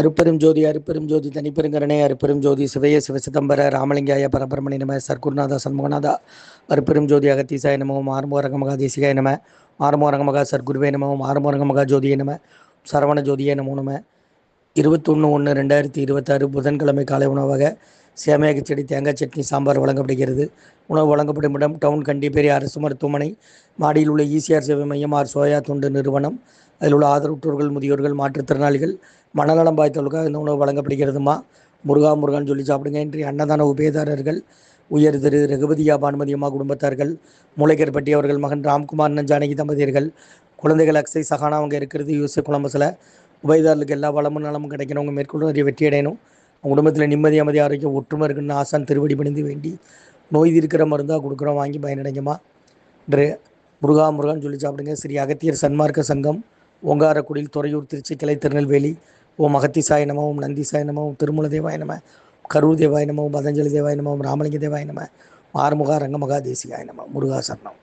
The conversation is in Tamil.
அருப்பெரும் ஜோதி அருப்பெரும் ஜோதி தனிப்பெருங்கரணே அருப்பெரும் ஜோதி சிவய சிவசிதம்பர ராமலிங்காய பரபரமணி நம சர்க்குருநாதா சண்முகநாதா அருப்பெரும் ஜோதி அகத்தீசாய நமோ ஆறுமுகரங்க மகா தேசிகாய நம ஆறுமுகரங்க மகா சர்க்குருவே நமோ ஆறுமுகரங்க மகா ஜோதியை நம சரவண ஜோதியே நமோ நம. இருபத்தொன்று ஒன்று ரெண்டாயிரத்தி இருபத்தாறு புதன்கிழமை காலை உணவாக சேமையா கிச்சடி தேங்காய் சட்னி சாம்பார் வழங்கப்படுகிறது. உணவு வழங்கப்படும் இடம் டவுன் கண்டிப்பேரி அரசு மருத்துவமனை. மாடியில் உள்ள ஈசிஆர் சேவை மையம் ஆர் சோயா தொண்டு நிறுவனம். அதில் உள்ள ஆதரவுற்றோர்கள் முதியோர்கள் மாற்றுத்திறனாளிகள் மனநலம் பாய்த்தவர்களுக்காக இந்த உணவு வழங்கப்படுகிறதுமா? முருகா முருகான்னு சொல்லி சாப்பிடுங்க. இன்றைய அன்னதான உபயதாரர்கள் உயர் திரு ரகுபதியா பானுமதியம்மா குடும்பத்தார்கள் மூளைக்கர்பட்டி அவர்கள் மகன் ராம்குமார் ஜானகி தம்பதியர்கள் குழந்தைகள் அக்ஸை சகானா அவங்க இருக்கிறது யூஎஸ்ஏ குழம்பஸில் உபயதாரர்களுக்கு எல்லா வளமும் நலமும் கிடைக்கணும் வெற்றி நிறைய வெற்றி அடையணும். அவங்க குடும்பத்தில் நிம்மதி அமைதி ஆரோக்கியம் ஒற்றுமை இருக்குன்னு ஆசான் திருவடி பணிந்து வேண்டி நோய் இருக்கிற மருந்தாக கொடுக்குறோம். வாங்கி பயனடைங்கம்மா. இன்று முருகா முருகான்னு சொல்லி சாப்பிடுங்க. ஸ்ரீ அகத்தியர் சன்மார்க்க சங்கம் ஓங்காரக்குடியில் துறையூர் திருச்சி கிளை திருநெல்வேலி. ஓம் அகத்திசாய நம ஓம் நந்திசாய நம ஓம் திருமூல தேவாய நம கரூர் தேவாய நம ஓம் பதஞ்சலி தேவாய நம ஓம் ராமலிங்க தேவாய நம ஆறுமுகா ரங்கமகா தேசிகாய நம முருகா சரணம்.